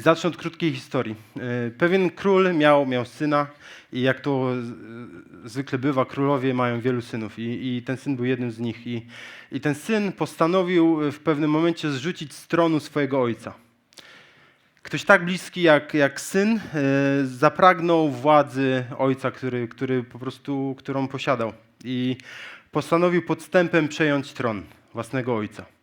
Zacznę od krótkiej historii. E, Pewien król miał, miał syna i jak to zwykle bywa, królowie mają wielu synów i, i ten syn był jednym z nich. I, I ten syn postanowił w pewnym momencie zrzucić z tronu swojego ojca. Ktoś tak bliski jak, jak syn e, zapragnął władzy ojca, który, który po prostu, którą posiadał i postanowił podstępem przejąć tron własnego ojca.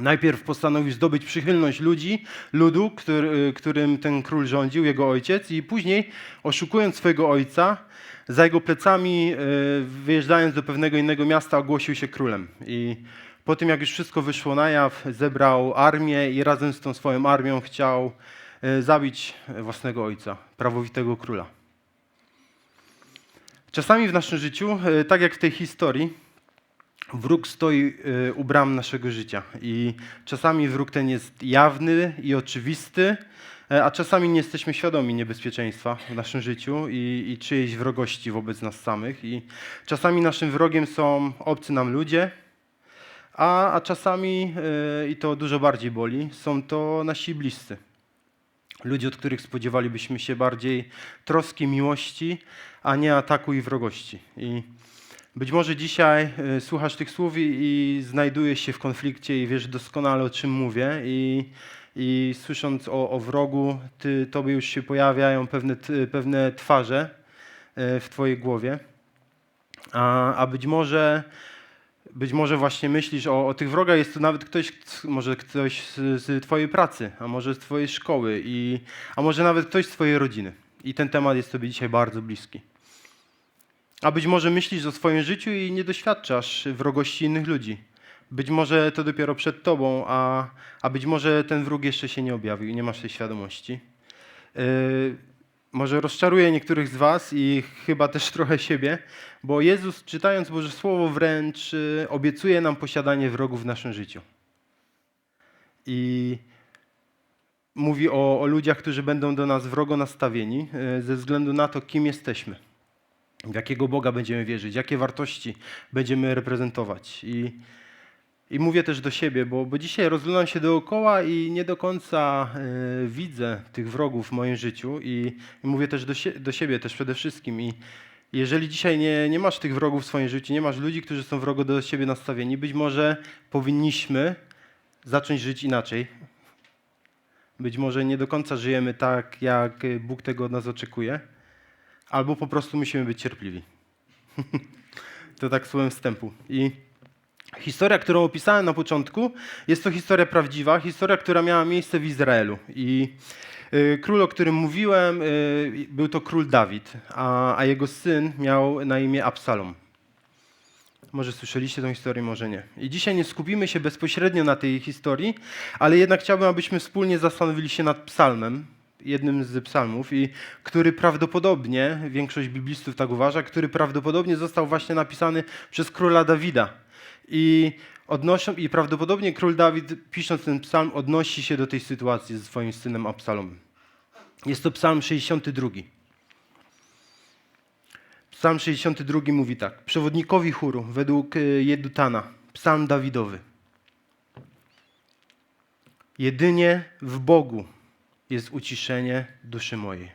Najpierw postanowił zdobyć przychylność ludzi, ludu, który, którym ten król rządził, jego ojciec, i później, oszukując swojego ojca, za jego plecami, e, wyjeżdżając do pewnego innego miasta, ogłosił się królem. I po tym, jak już wszystko wyszło na jaw, zebrał armię i razem z tą swoją armią chciał e, zabić własnego ojca, prawowitego króla. Czasami w naszym życiu, tak jak w tej historii, wróg stoi y, u bram naszego życia i czasami wróg ten jest jawny i oczywisty, e, a czasami nie jesteśmy świadomi niebezpieczeństwa w naszym życiu i, i czyjejś wrogości wobec nas samych. I czasami naszym wrogiem są obcy nam ludzie, a, a czasami, y, i to dużo bardziej boli, są to nasi bliscy. Ludzie, od których spodziewalibyśmy się bardziej troski, miłości, a nie ataku i wrogości. I być może dzisiaj y, słuchasz tych słów i, znajdujesz się w konflikcie i wiesz doskonale o czym mówię i, i słysząc o, o wrogu, ty, tobie już się pojawiają pewne, pewne twarze y, w twojej głowie. A, a być może być może właśnie myślisz o, o tych wrogach, jest to nawet ktoś, może ktoś z, z twojej pracy, a może z twojej szkoły, i, a może nawet ktoś z twojej rodziny. I ten temat jest tobie dzisiaj bardzo bliski. A być może myślisz o swoim życiu i nie doświadczasz wrogości innych ludzi. Być może to dopiero przed tobą, a, a być może ten wróg jeszcze się nie objawił i nie masz tej świadomości. Yy, może rozczaruję niektórych z was i chyba też trochę siebie, bo Jezus, czytając Boże Słowo, wręcz yy, obiecuje nam posiadanie wrogów w naszym życiu. I mówi o, o ludziach, którzy będą do nas wrogo nastawieni yy, ze względu na to, kim jesteśmy w jakiego Boga będziemy wierzyć, jakie wartości będziemy reprezentować. I, i mówię też do siebie, bo, bo dzisiaj rozglądam się dookoła i nie do końca e, widzę tych wrogów w moim życiu i, i mówię też do, sie, do siebie też przede wszystkim. I jeżeli dzisiaj nie, nie masz tych wrogów w swoim życiu, nie masz ludzi, którzy są wrogo do siebie nastawieni, być może powinniśmy zacząć żyć inaczej. Być może nie do końca żyjemy tak, jak Bóg tego od nas oczekuje albo po prostu musimy być cierpliwi. to tak słowem wstępu. I historia, którą opisałem na początku, jest to historia prawdziwa, historia, która miała miejsce w Izraelu. I y, król, o którym mówiłem, y, był to król Dawid, a, a jego syn miał na imię Absalom. Może słyszeliście tę historię, może nie. I dzisiaj nie skupimy się bezpośrednio na tej historii, ale jednak chciałbym, abyśmy wspólnie zastanowili się nad psalmem, jednym z psalmów, i który prawdopodobnie, większość biblistów tak uważa, który prawdopodobnie został właśnie napisany przez króla Dawida. I, odnoszą, I prawdopodobnie król Dawid, pisząc ten psalm, odnosi się do tej sytuacji ze swoim synem Absalomem. Jest to psalm 62. Psalm 62 mówi tak. Przewodnikowi chóru według y, Jedutana, psalm Dawidowy. Jedynie w Bogu jest uciszenie duszy mojej.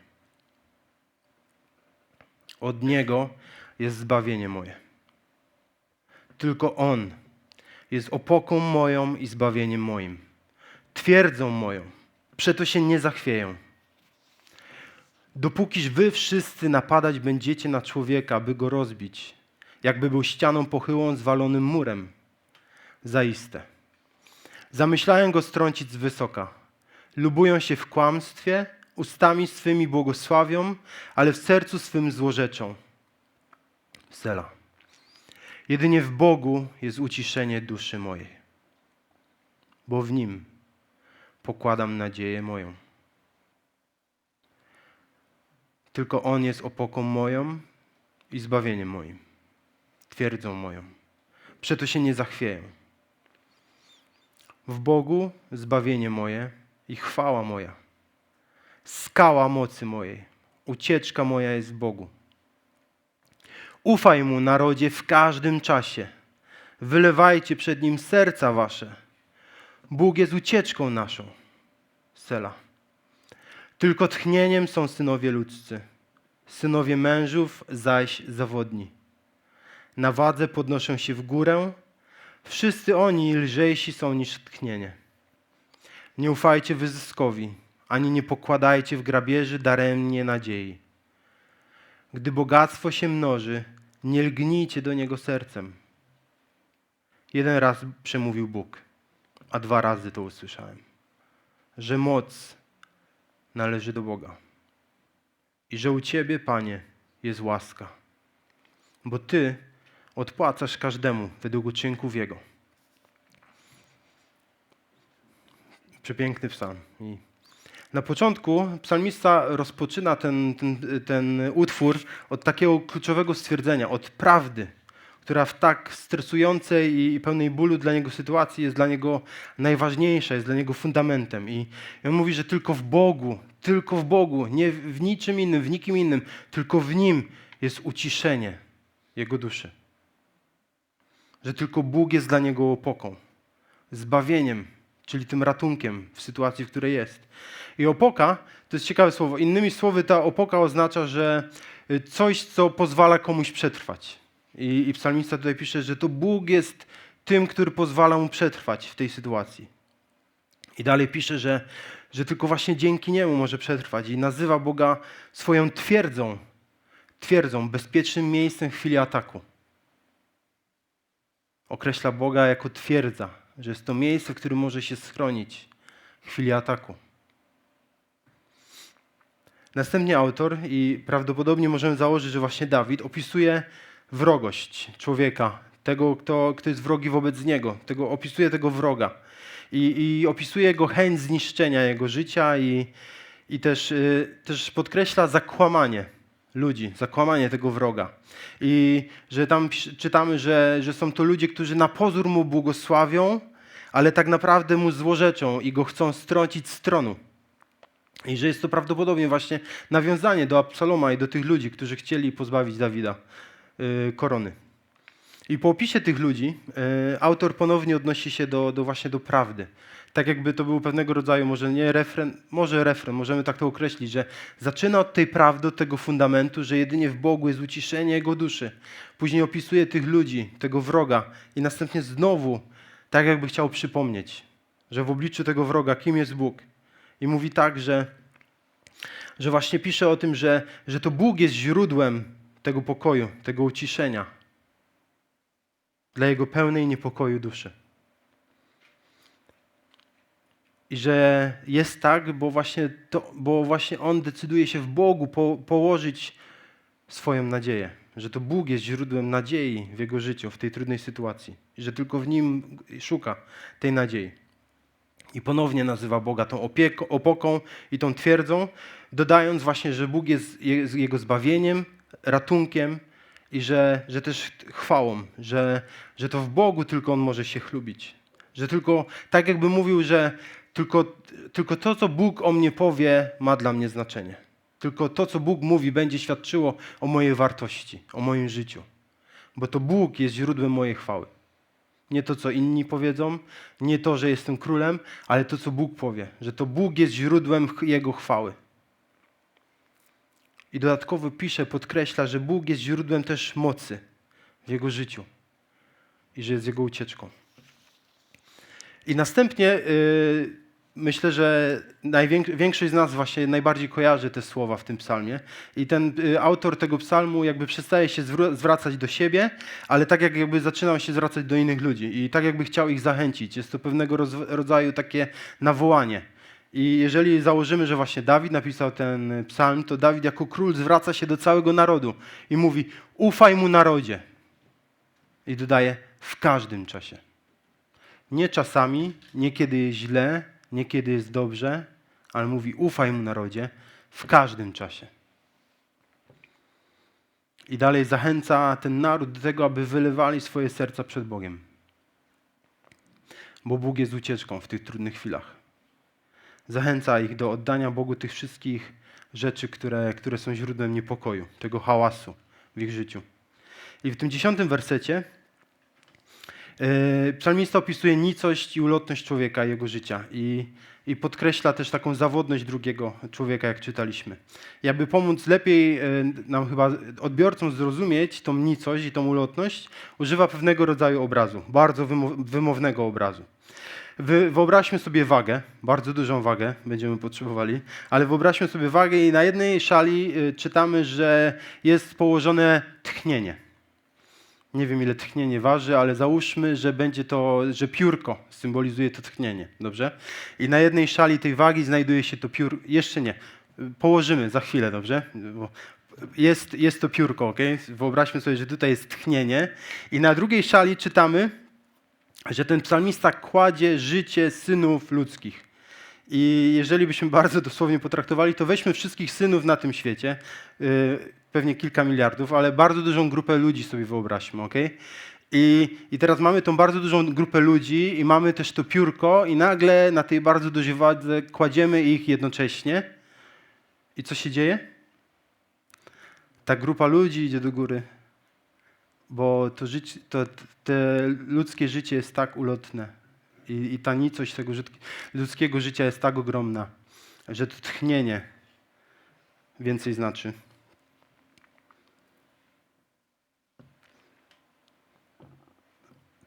Od Niego jest zbawienie moje. Tylko On jest opoką moją i zbawieniem moim. Twierdzą moją, przeto się nie zachwieją. Dopókiż wy wszyscy napadać będziecie na człowieka, by go rozbić, jakby był ścianą pochyłą zwalonym murem. Zaiste. Zamyślają go strącić z wysoka. Lubują się w kłamstwie, ustami swymi błogosławią, ale w sercu swym złorzeczą. Sela. Jedynie w Bogu jest uciszenie duszy mojej, bo w Nim pokładam nadzieję moją. Tylko On jest opoką moją i zbawieniem moim, twierdzą moją. Przeto się nie zachwieję. W Bogu zbawienie moje i chwała moja, skała mocy mojej, ucieczka moja jest Bogu. Ufaj Mu, narodzie, w każdym czasie. Wylewajcie przed Nim serca wasze. Bóg jest ucieczką naszą. Sela. Tylko tchnieniem są synowie ludzcy, synowie mężów zaś zawodni. Na wadze podnoszą się w górę, wszyscy oni lżejsi są niż tchnienie. Nie ufajcie wyzyskowi, ani nie pokładajcie w grabieży daremnie nadziei. Gdy bogactwo się mnoży, nie lgnijcie do niego sercem. Jeden raz przemówił Bóg, a dwa razy to usłyszałem, że moc należy do Boga i że u Ciebie, Panie, jest łaska, bo Ty odpłacasz każdemu według uczynków Jego. Przepiękny psalm. I na początku psalmista rozpoczyna ten, ten, ten utwór od takiego kluczowego stwierdzenia, od prawdy, która w tak stresującej i pełnej bólu dla niego sytuacji jest dla niego najważniejsza, jest dla niego fundamentem. I on mówi, że tylko w Bogu, tylko w Bogu, nie w niczym innym, w nikim innym, tylko w Nim jest uciszenie jego duszy. Że tylko Bóg jest dla niego opoką, zbawieniem, czyli tym ratunkiem w sytuacji, w której jest. I opoka to jest ciekawe słowo. Innymi słowy, ta opoka oznacza, że y, coś, co pozwala komuś przetrwać. I, I psalmista tutaj pisze, że to Bóg jest tym, który pozwala mu przetrwać w tej sytuacji. I dalej pisze, że, że tylko właśnie dzięki niemu może przetrwać. I nazywa Boga swoją twierdzą, twierdzą, bezpiecznym miejscem w chwili ataku. Określa Boga jako twierdza, że jest to miejsce, w którym może się schronić w chwili ataku. Następnie autor, i prawdopodobnie możemy założyć, że właśnie Dawid, opisuje wrogość człowieka, tego, kto, kto jest wrogi wobec niego, tego, opisuje tego wroga. I, i opisuje jego chęć zniszczenia jego życia i, i też, y, też podkreśla zakłamanie ludzi, zakłamanie tego wroga. I że tam czytamy, że, że są to ludzie, którzy na pozór mu błogosławią, ale tak naprawdę mu złorzeczą i go chcą strącić z tronu. I że jest to prawdopodobnie właśnie nawiązanie do Absaloma i do tych ludzi, którzy chcieli pozbawić Dawida y, korony. I po opisie tych ludzi y, autor ponownie odnosi się do, do właśnie do prawdy. Tak jakby to był pewnego rodzaju, może nie refren, może refren, możemy tak to określić, że zaczyna od tej prawdy, od tego fundamentu, że jedynie w Bogu jest uciszenie jego duszy. Później opisuje tych ludzi, tego wroga i następnie znowu, tak jakby chciał przypomnieć, że w obliczu tego wroga, kim jest Bóg. I mówi tak, że, że właśnie pisze o tym, że, że to Bóg jest źródłem tego pokoju, tego uciszenia dla jego pełnej niepokoju duszy. I że jest tak, bo właśnie, to, bo właśnie on decyduje się w Bogu po, położyć swoją nadzieję. Że to Bóg jest źródłem nadziei w jego życiu, w tej trudnej sytuacji. Że tylko w nim szuka tej nadziei. I ponownie nazywa Boga tą opieką, opoką i tą twierdzą, dodając właśnie, że Bóg jest je- jego zbawieniem, ratunkiem i że, że też chwałą, że, że to w Bogu tylko On może się chlubić. Że tylko, tak jakby mówił, że tylko, tylko to, co Bóg o mnie powie, ma dla mnie znaczenie. Tylko to, co Bóg mówi, będzie świadczyło o mojej wartości, o moim życiu. Bo to Bóg jest źródłem mojej chwały. Nie to, co inni powiedzą, nie to, że jestem królem, ale to, co Bóg powie, że to Bóg jest źródłem Jego chwały. I dodatkowo pisze, podkreśla, że Bóg jest źródłem też mocy w Jego życiu i że jest Jego ucieczką. I następnie yy, myślę, że większość z nas właśnie najbardziej kojarzy te słowa w tym psalmie. I ten y, autor tego psalmu jakby przestaje się zwr- zwracać do siebie, ale tak jak jakby zaczynał się zwracać do innych ludzi i tak jakby chciał ich zachęcić. Jest to pewnego rodzaju takie nawołanie. I jeżeli założymy, że właśnie Dawid napisał ten psalm, to Dawid jako król zwraca się do całego narodu i mówi: Ufaj mu narodzie. I dodaje: w każdym czasie. Nie czasami, nie kiedy jest źle, nie kiedy jest dobrze, ale mówi: ufaj mu narodzie w każdym czasie. I dalej zachęca ten naród do tego, aby wylewali swoje serca przed Bogiem. Bo Bóg jest ucieczką w tych trudnych chwilach. Zachęca ich do oddania Bogu tych wszystkich rzeczy, które, które są źródłem niepokoju, tego hałasu w ich życiu. I w tym dziesiątym wersecie Psalmista opisuje nicość i ulotność człowieka jego życia i, i podkreśla też taką zawodność drugiego człowieka, jak czytaliśmy. I aby pomóc lepiej e, nam chyba odbiorcom zrozumieć tą nicość i tą ulotność, używa pewnego rodzaju obrazu, bardzo wymo- wymownego obrazu. Wy, wyobraźmy sobie wagę, bardzo dużą wagę będziemy potrzebowali, ale wyobraźmy sobie wagę i na jednej szali y, czytamy, że jest położone tchnienie. Nie wiem ile tchnienie waży, ale załóżmy, że będzie to, że piórko symbolizuje to tchnienie, dobrze? I na jednej szali tej wagi znajduje się to piór, jeszcze nie, y, położymy za chwilę, dobrze? Bo jest, jest to piórko, ok? Wyobraźmy sobie, że tutaj jest tchnienie i na drugiej szali czytamy, że ten psalmista kładzie życie synów ludzkich. I jeżeli byśmy bardzo dosłownie potraktowali, to weźmy wszystkich synów na tym świecie, yy, pewnie kilka miliardów, ale bardzo dużą grupę ludzi sobie wyobraźmy, ok? I, I teraz mamy tą bardzo dużą grupę ludzi i mamy też to piórko i nagle na tej bardzo dużej wadze kładziemy ich jednocześnie. I co się dzieje? Ta grupa ludzi idzie do góry, bo to, życie, to te ludzkie życie jest tak ulotne i, i ta nicość tego ludzkiego życia jest tak ogromna, że to tchnienie więcej znaczy.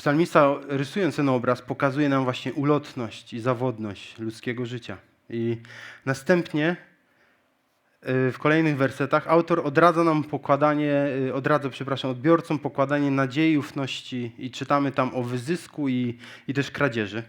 Psalmista, rysując ten obraz, pokazuje nam właśnie ulotność i zawodność ludzkiego życia. I następnie y, w kolejnych wersetach autor odradza nam pokładanie, y, odradza, przepraszam, odbiorcom pokładanie nadziei ufności i czytamy tam o wyzysku i, i też kradzieży.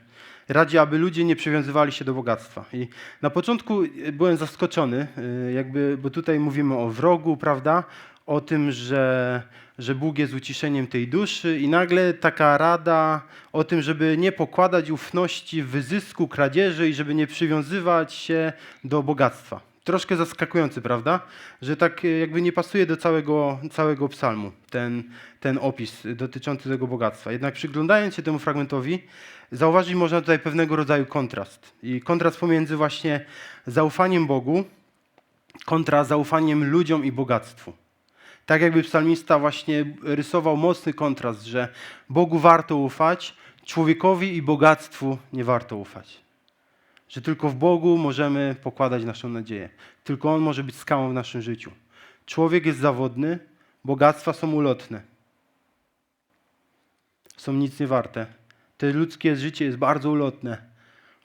Radzi, aby ludzie nie przywiązywali się do bogactwa. I na początku y, byłem zaskoczony, jakby, bo tutaj mówimy o wrogu, prawda? O tym, że, że Bóg jest uciszeniem tej duszy i nagle taka rada o tym, żeby nie pokładać ufności w wyzysku, kradzieży i żeby nie przywiązywać się do bogactwa. Troszkę zaskakujący, prawda? Że tak jakby nie pasuje do całego, całego psalmu ten, ten opis dotyczący tego bogactwa. Jednak przyglądając się temu fragmentowi, zauważyć można tutaj pewnego rodzaju kontrast. I kontrast pomiędzy właśnie zaufaniem Bogu kontra zaufaniem ludziom i bogactwu. Tak jakby psalmista właśnie rysował mocny kontrast, że Bogu warto ufać, człowiekowi i bogactwu nie warto ufać. Że tylko w Bogu możemy pokładać naszą nadzieję. Tylko On może być skałą w naszym życiu. Człowiek jest zawodny, bogactwa są ulotne. Są nic nie warte. To ludzkie życie jest bardzo ulotne.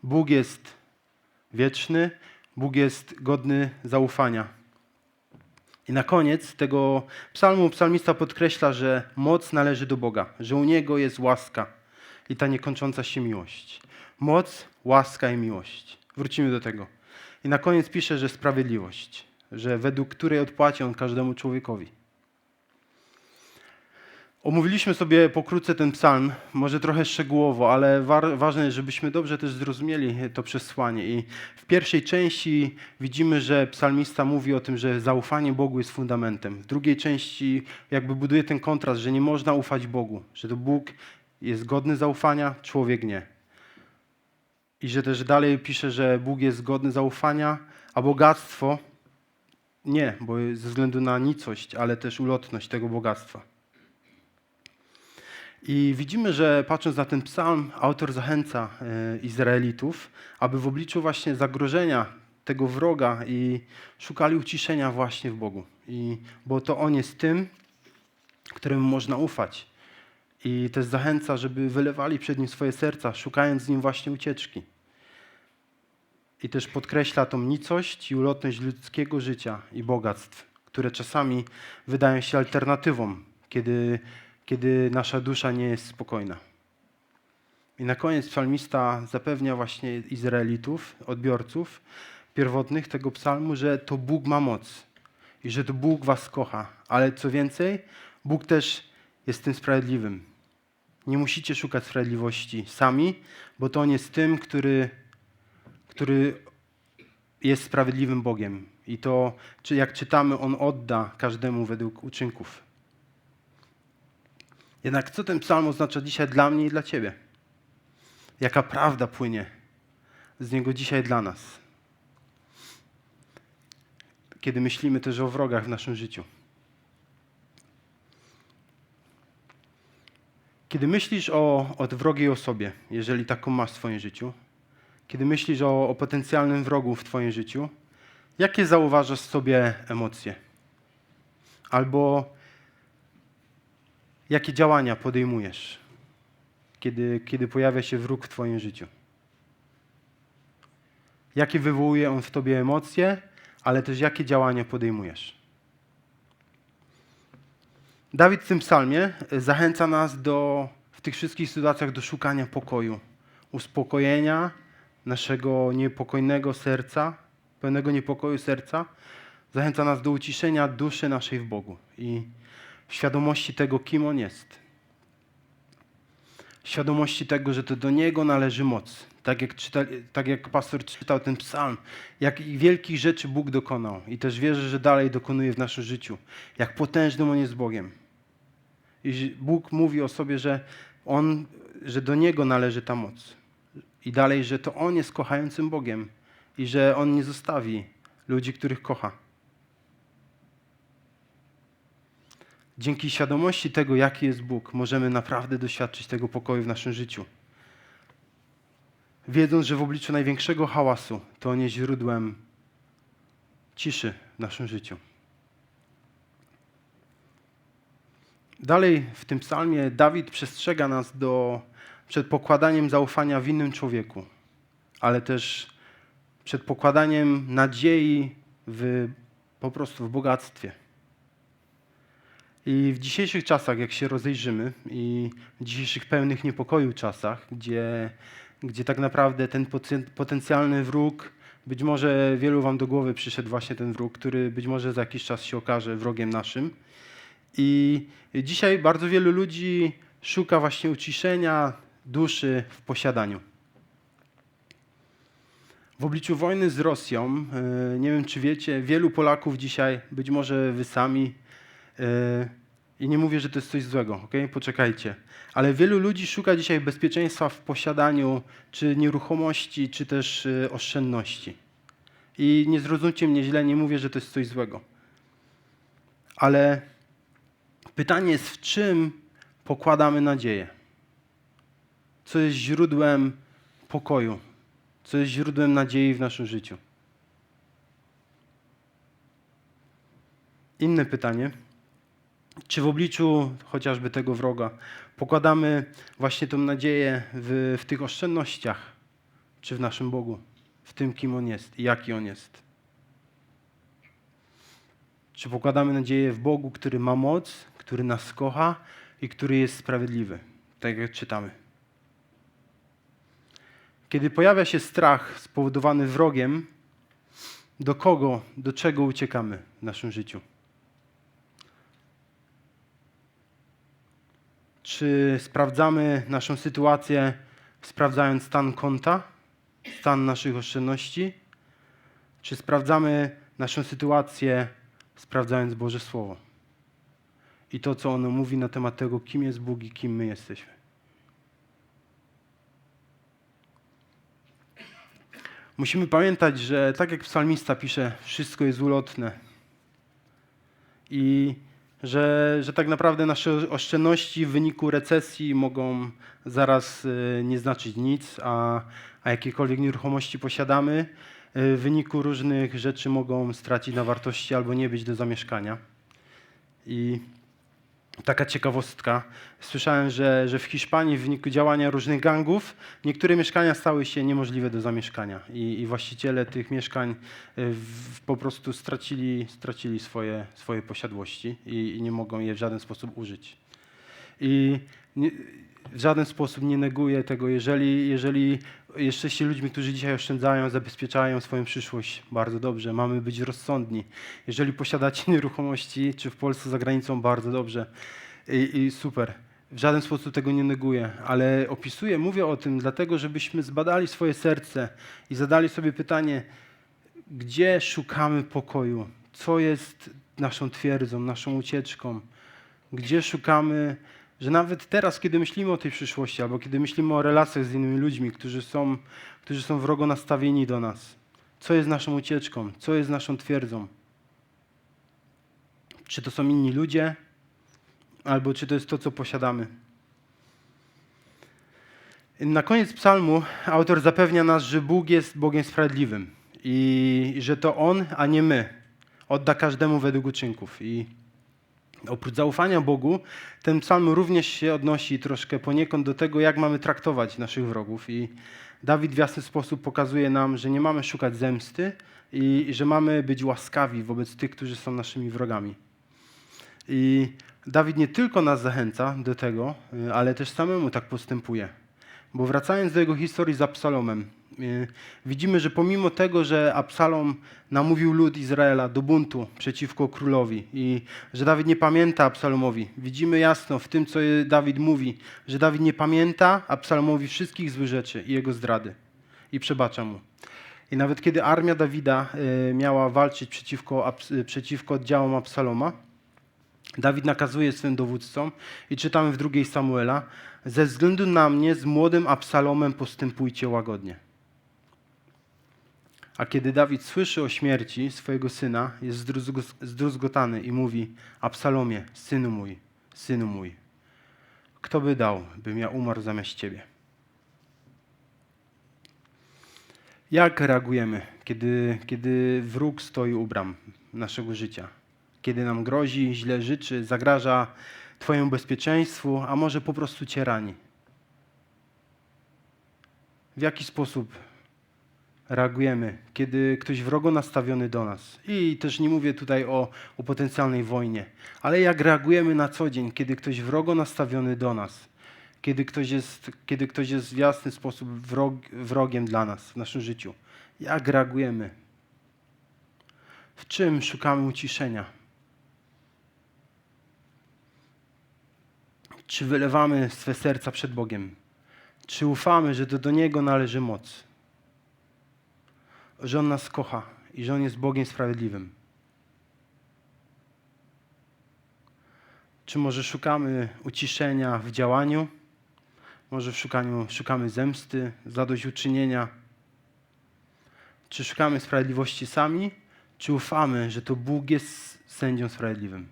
Bóg jest wieczny, Bóg jest godny zaufania. I na koniec tego psalmu psalmista podkreśla, że moc należy do Boga, że u Niego jest łaska i ta niekończąca się miłość. Moc, łaska i miłość. Wrócimy do tego. I na koniec pisze, że sprawiedliwość, że według której odpłaci On każdemu człowiekowi. Omówiliśmy sobie pokrótce ten psalm, może trochę szczegółowo, ale wa- ważne jest, żebyśmy dobrze też zrozumieli to przesłanie. I w pierwszej części widzimy, że psalmista mówi o tym, że zaufanie Bogu jest fundamentem. W drugiej części jakby buduje ten kontrast, że nie można ufać Bogu, że to Bóg jest godny zaufania, człowiek nie. I że też dalej pisze, że Bóg jest godny zaufania, a bogactwo nie, bo ze względu na nicość, ale też ulotność tego bogactwa. I widzimy, że patrząc na ten psalm, autor zachęca e, Izraelitów, aby w obliczu właśnie zagrożenia tego wroga i szukali uciszenia właśnie w Bogu. I, bo to On jest tym, któremu można ufać. I też zachęca, żeby wylewali przed Nim swoje serca, szukając z Nim właśnie ucieczki. I też podkreśla tą nicość i ulotność ludzkiego życia i bogactw, które czasami wydają się alternatywą, kiedy kiedy nasza dusza nie jest spokojna. I na koniec psalmista zapewnia właśnie Izraelitów, odbiorców pierwotnych tego psalmu, że to Bóg ma moc i że to Bóg was kocha. Ale co więcej, Bóg też jest tym sprawiedliwym. Nie musicie szukać sprawiedliwości sami, bo to On jest tym, który, który jest sprawiedliwym Bogiem. I to, jak czytamy, On odda każdemu według uczynków. Jednak co ten psalm oznacza dzisiaj dla mnie i dla Ciebie? Jaka prawda płynie z niego dzisiaj dla nas? Kiedy myślimy też o wrogach w naszym życiu. Kiedy myślisz o, o wrogiej osobie, jeżeli taką masz w swoim życiu, kiedy myślisz o, o potencjalnym wrogu w twoim życiu, jakie zauważasz sobie emocje? Albo jakie działania podejmujesz, kiedy, kiedy pojawia się wróg w twoim życiu? Jakie wywołuje on w tobie emocje, ale też jakie działania podejmujesz? Dawid w tym psalmie e, zachęca nas do, w tych wszystkich sytuacjach do szukania pokoju, uspokojenia naszego niepokojnego serca, pełnego niepokoju serca. Zachęca nas do uciszenia duszy naszej w Bogu i świadomości tego, kim On jest. Świadomości tego, że to do Niego należy moc. Tak jak, czyta, tak jak pastor czytał ten psalm, jak wielkich rzeczy Bóg dokonał i też wierzę, że dalej dokonuje w naszym życiu. Jak potężnym On jest Bogiem. I Bóg mówi o sobie, że, on, że do Niego należy ta moc. I dalej, że to On jest kochającym Bogiem i że On nie zostawi ludzi, których kocha. Dzięki świadomości tego, jaki jest Bóg, możemy naprawdę doświadczyć tego pokoju w naszym życiu. Wiedząc, że w obliczu największego hałasu to On jest źródłem ciszy w naszym życiu. Dalej w tym psalmie Dawid przestrzega nas do, przed pokładaniem zaufania w innym człowieku, ale też przed pokładaniem nadziei w, po prostu w bogactwie. I w dzisiejszych czasach, jak się rozejrzymy, i w dzisiejszych pełnych niepokoju czasach, gdzie, gdzie tak naprawdę ten poten- potencjalny wróg, być może wielu wam do głowy przyszedł właśnie ten wróg, który być może za jakiś czas się okaże wrogiem naszym. I dzisiaj bardzo wielu ludzi szuka właśnie uciszenia duszy w posiadaniu. W obliczu wojny z Rosją, e, nie wiem czy wiecie, wielu Polaków dzisiaj, być może wy sami, i nie mówię, że to jest coś złego, ok? Poczekajcie. Ale wielu ludzi szuka dzisiaj bezpieczeństwa w posiadaniu czy nieruchomości, czy też e, oszczędności. I nie zrozumcie mnie źle, nie mówię, że to jest coś złego. Ale pytanie jest, w czym pokładamy nadzieję? Co jest źródłem pokoju? Co jest źródłem nadziei w naszym życiu? Inne pytanie. Czy w obliczu chociażby tego wroga pokładamy właśnie tą nadzieję w, w tych oszczędnościach, czy w naszym Bogu, w tym, kim On jest i jaki On jest? Czy pokładamy nadzieję w Bogu, który ma moc, który nas kocha i który jest sprawiedliwy, tak jak czytamy? Kiedy pojawia się strach spowodowany wrogiem, do kogo, do czego uciekamy w naszym życiu? Czy sprawdzamy naszą sytuację, sprawdzając stan konta, stan naszych oszczędności? Czy sprawdzamy naszą sytuację, sprawdzając Boże Słowo? I to, co ono mówi na temat tego, kim jest Bóg i kim my jesteśmy. Musimy pamiętać, że tak jak psalmista pisze, wszystko jest ulotne. I że, że tak naprawdę nasze oszczędności w wyniku recesji mogą zaraz y, nie znaczyć nic, a, a jakiekolwiek nieruchomości posiadamy, y, w wyniku różnych rzeczy mogą stracić na wartości albo nie być do zamieszkania. I Taka ciekawostka. Słyszałem, że, że w Hiszpanii w wyniku działania różnych gangów niektóre mieszkania stały się niemożliwe do zamieszkania i, i właściciele tych mieszkań y, w, po prostu stracili, stracili swoje, swoje posiadłości i, i nie mogą je w żaden sposób użyć. I nie, w żaden sposób nie neguję tego, jeżeli, jeżeli jesteście ludźmi, którzy dzisiaj oszczędzają, zabezpieczają swoją przyszłość bardzo dobrze, mamy być rozsądni. Jeżeli posiadacie nieruchomości, czy w Polsce, za granicą, bardzo dobrze. I, i super. W żaden sposób tego nie neguję, ale opisuję, mówię o tym, dlatego żebyśmy zbadali swoje serce i zadali sobie pytanie, gdzie szukamy pokoju, co jest naszą twierdzą, naszą ucieczką, gdzie szukamy że nawet teraz, kiedy myślimy o tej przyszłości, albo kiedy myślimy o relacjach z innymi ludźmi, którzy są, którzy są wrogo nastawieni do nas, co jest naszą ucieczką, co jest naszą twierdzą? Czy to są inni ludzie, albo czy to jest to, co posiadamy? Na koniec psalmu autor zapewnia nas, że Bóg jest Bogiem sprawiedliwym i że to On, a nie my, odda każdemu według uczynków. I oprócz zaufania Bogu, ten psalm również się odnosi troszkę poniekąd do tego, jak mamy traktować naszych wrogów. I Dawid w jasny sposób pokazuje nam, że nie mamy szukać zemsty i że mamy być łaskawi wobec tych, którzy są naszymi wrogami. I Dawid nie tylko nas zachęca do tego, y, ale też samemu tak postępuje. Bo wracając do jego historii z Absalomem, y, widzimy, że pomimo tego, że Absalom namówił lud Izraela do buntu przeciwko królowi i że Dawid nie pamięta Absalomowi, widzimy jasno w tym, co Dawid mówi, że Dawid nie pamięta Absalomowi wszystkich złych rzeczy i jego zdrady i przebacza mu. I nawet kiedy armia Dawida y, miała walczyć przeciwko, y, przeciwko oddziałom Absaloma, Dawid nakazuje swym dowódcom i czytamy w drugiej Samuela, ze względu na mnie z młodym Absalomem postępujcie łagodnie. A kiedy Dawid słyszy o śmierci swojego syna, jest zdruzgo- zdruzgotany i mówi, Absalomie, synu mój, synu mój, kto by dał, bym ja umarł zamiast ciebie? Jak reagujemy, kiedy, kiedy wróg stoi u bram naszego życia? Kiedy nam grozi, źle życzy, zagraża Twojemu bezpieczeństwu, a może po prostu Cię rani? W jaki sposób reagujemy, kiedy ktoś wrogo nastawiony do nas? I też nie mówię tutaj o, o potencjalnej wojnie, ale jak reagujemy na co dzień, kiedy ktoś wrogo nastawiony do nas? Kiedy ktoś jest, kiedy ktoś jest w jasny sposób wrog, wrogiem dla nas w naszym życiu? Jak reagujemy? W czym szukamy uciszenia? Czy wylewamy swe serca przed Bogiem? Czy ufamy, że to do Niego należy moc? Że On nas kocha i że On jest Bogiem sprawiedliwym? Czy może szukamy uciszenia w działaniu? Może w szukaniu, szukamy zemsty, zadośćuczynienia? Czy szukamy sprawiedliwości sami? Czy ufamy, że to Bóg jest sędzią sprawiedliwym?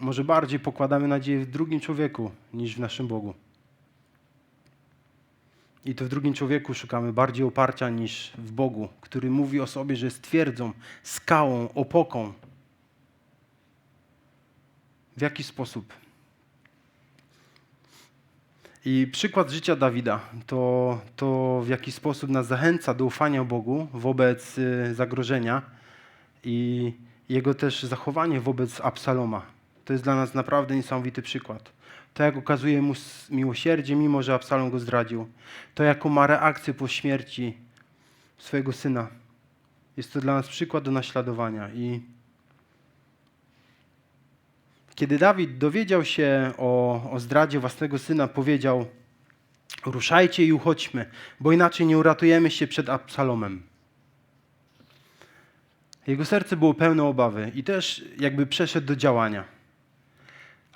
Może bardziej pokładamy nadzieję w drugim człowieku niż w naszym Bogu. I to w drugim człowieku szukamy bardziej oparcia niż w Bogu, który mówi o sobie, że jest twierdzą, skałą, opoką. W jaki sposób? I przykład życia Dawida to, to w jaki sposób nas zachęca do ufania Bogu wobec y, zagrożenia i jego też zachowanie wobec Absaloma. To jest dla nas naprawdę niesamowity przykład. To, jak okazuje mu miłosierdzie, mimo że Absalom go zdradził. To, jaką ma reakcję po śmierci swojego syna. Jest to dla nas przykład do naśladowania. I kiedy Dawid dowiedział się o, o zdradzie własnego syna, powiedział: Ruszajcie i uchodźmy, bo inaczej nie uratujemy się przed Absalomem. Jego serce było pełne obawy i też jakby przeszedł do działania.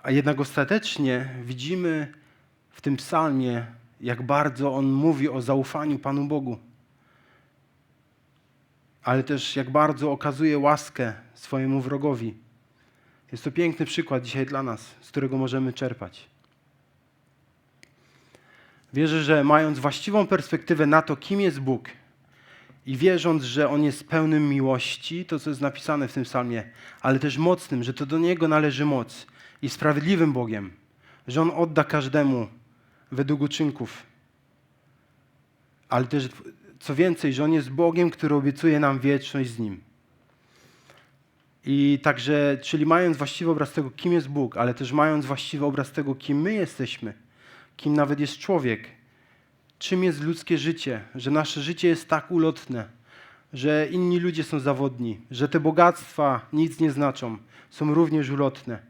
A jednak ostatecznie widzimy w tym psalmie, jak bardzo on mówi o zaufaniu Panu Bogu. Ale też jak bardzo okazuje łaskę swojemu wrogowi. Jest to piękny przykład dzisiaj dla nas, z którego możemy czerpać. Wierzę, że mając właściwą perspektywę na to, kim jest Bóg i wierząc, że On jest pełnym miłości, to co jest napisane w tym psalmie, ale też mocnym, że to do Niego należy moc i sprawiedliwym Bogiem, że On odda każdemu według uczynków, ale też co więcej, że On jest Bogiem, który obiecuje nam wieczność z Nim. I także, czyli mając właściwy obraz tego, kim jest Bóg, ale też mając właściwy obraz tego, kim my jesteśmy, kim nawet jest człowiek, czym jest ludzkie życie, że nasze życie jest tak ulotne, że inni ludzie są zawodni, że te bogactwa nic nie znaczą, są również ulotne.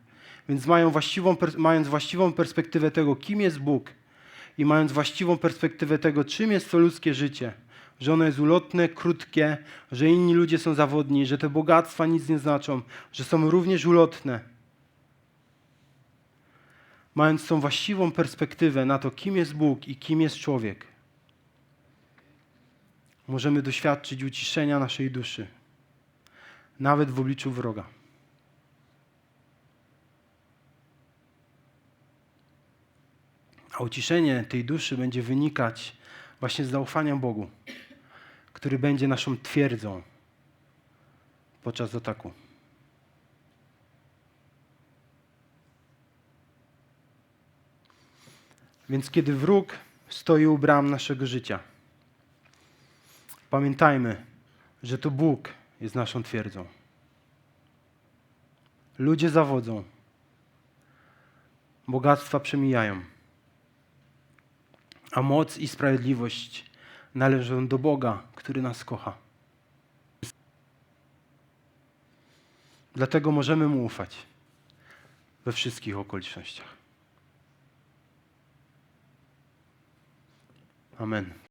Więc mają właściwą, mając właściwą perspektywę tego, kim jest Bóg i mając właściwą perspektywę tego, czym jest to ludzkie życie, że ono jest ulotne, krótkie, że inni ludzie są zawodni, że te bogactwa nic nie znaczą, że są również ulotne. Mając tą właściwą perspektywę na to, kim jest Bóg i kim jest człowiek, możemy doświadczyć uciszenia naszej duszy, nawet w obliczu wroga. A uciszenie tej duszy będzie wynikać właśnie z zaufania Bogu, który będzie naszą twierdzą podczas ataku. Więc kiedy wróg stoi u bram naszego życia, pamiętajmy, że to Bóg jest naszą twierdzą. Ludzie zawodzą, bogactwa przemijają, a moc i sprawiedliwość należą do Boga, który nas kocha. Dlatego możemy Mu ufać we wszystkich okolicznościach. Amen.